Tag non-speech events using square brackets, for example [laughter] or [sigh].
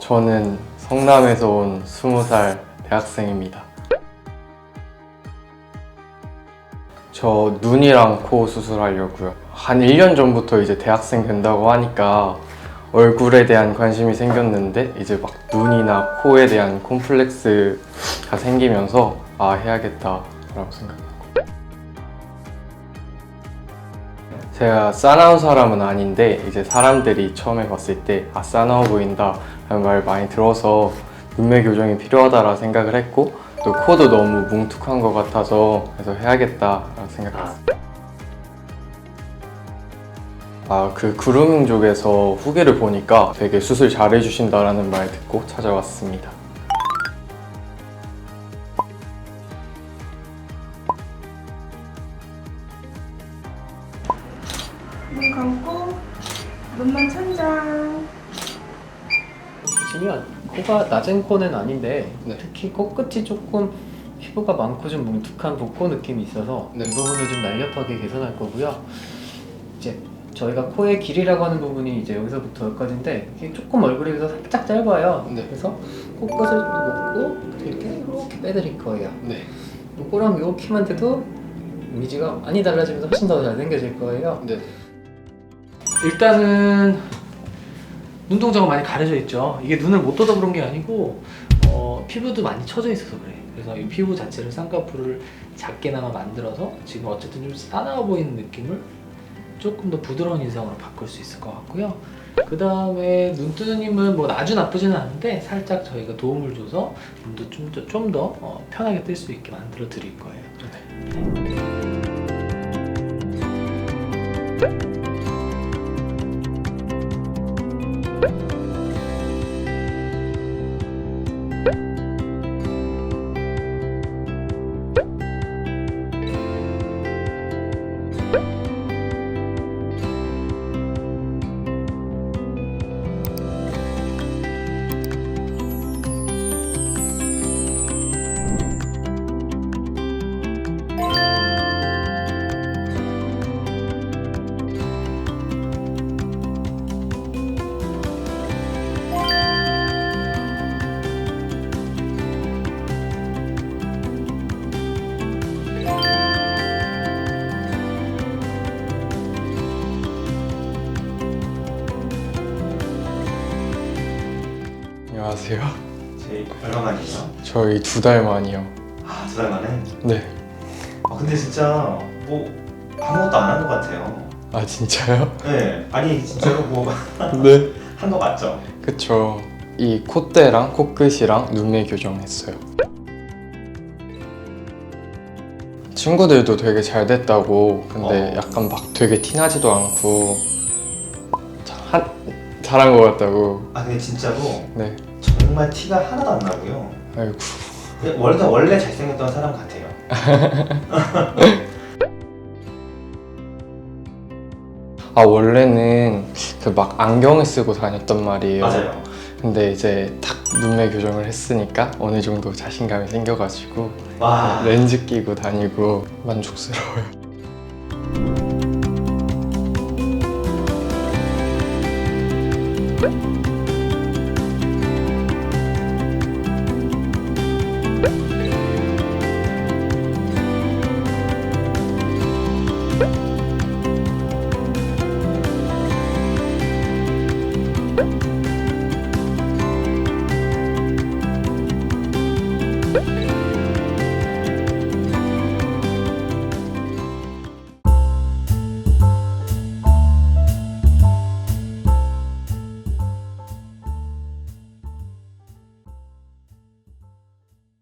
저는 성남에서 온 20살 대학생입니다. 저 눈이랑 코 수술하려고요. 한 1년 전부터 이제 대학생 된다고 하니까 얼굴에 대한 관심이 생겼는데 이제 막 눈이나 코에 대한 콤플렉스가 생기면서 아 해야겠다라고 생각하고 제가 싸나운 사람은 아닌데 이제 사람들이 처음에 봤을 때 아 싸나워 보인다 라는 말 많이 들어서 눈매 교정이 필요하다라 생각을 했고 또 코도 너무 뭉툭한 것 같아서 그래서 해야겠다 라고 생각했어요. 아, 그 그루밍 쪽에서 후기를 보니까 되게 수술 잘 해주신다라는 말 듣고 찾아왔습니다. 눈 감고 눈만 천장 보시면 코가 낮은 코는 아닌데 네. 특히 코끝이 조금 피부가 많고 좀 뭉툭한 복코 느낌이 있어서 네. 이 부분을 좀 날렵하게 개선할 거고요. 이제 저희가 코의 길이라고 하는 부분이 이제 여기서부터 여기까지인데 이게 조금 얼굴에 비해서 살짝 짧아요. 네. 그래서 코끝을 좀 놓고 이렇게 이렇게 빼드릴 거예요. 네. 요거랑 요 키만 돼도 이미지가 많이 달라지면서 훨씬 더 잘생겨질 거예요. 네. 일단은 눈동자가 많이 가려져 있죠. 이게 눈을 못 떠서 그런 게 아니고 어, 피부도 많이 처져 있어서 그래. 그래서 이 피부 자체를 쌍꺼풀을 작게나마 만들어서 지금 어쨌든 좀 싸나워 보이는 느낌을 조금 더 부드러운 인상으로 바꿀 수 있을 것 같고요. 그 다음에 눈 뜨는 힘은 뭐 아주 나쁘지는 않은데 살짝 저희가 도움을 줘서 눈도 좀더 좀 더 어, 편하게 뜰 수 있게 만들어 드릴 거예요. 안녕하세요. 제일 얼마 만이에요? 저희 두 달 만이요. 아, 두 달 만에? 네. 아, 근데 진짜 뭐 아무것도 안 한 것 같아요. 아 진짜요? 네, 아니 진짜로 뭐 [laughs] 한거 네. 맞죠? 그쵸. 이 콧대랑 코끝이랑 눈매 교정했어요. 친구들도 되게 잘 됐다고. 근데 어. 약간 막 되게 티나지도 않고 자- 한, 잘한 것 같다고. 아, 근데 진짜로 네. 정말 티가 하나도 안 나고요. 아이고. 원래 원래 잘생겼던 사람 같아요. [laughs] 아 원래는 그 막 안경을 쓰고 다녔단 말이에요. 맞아요. 근데 이제 탁 눈매 교정을 했으니까 어느 정도 자신감이 생겨가지고 와, 렌즈 끼고 다니고 만족스러워요.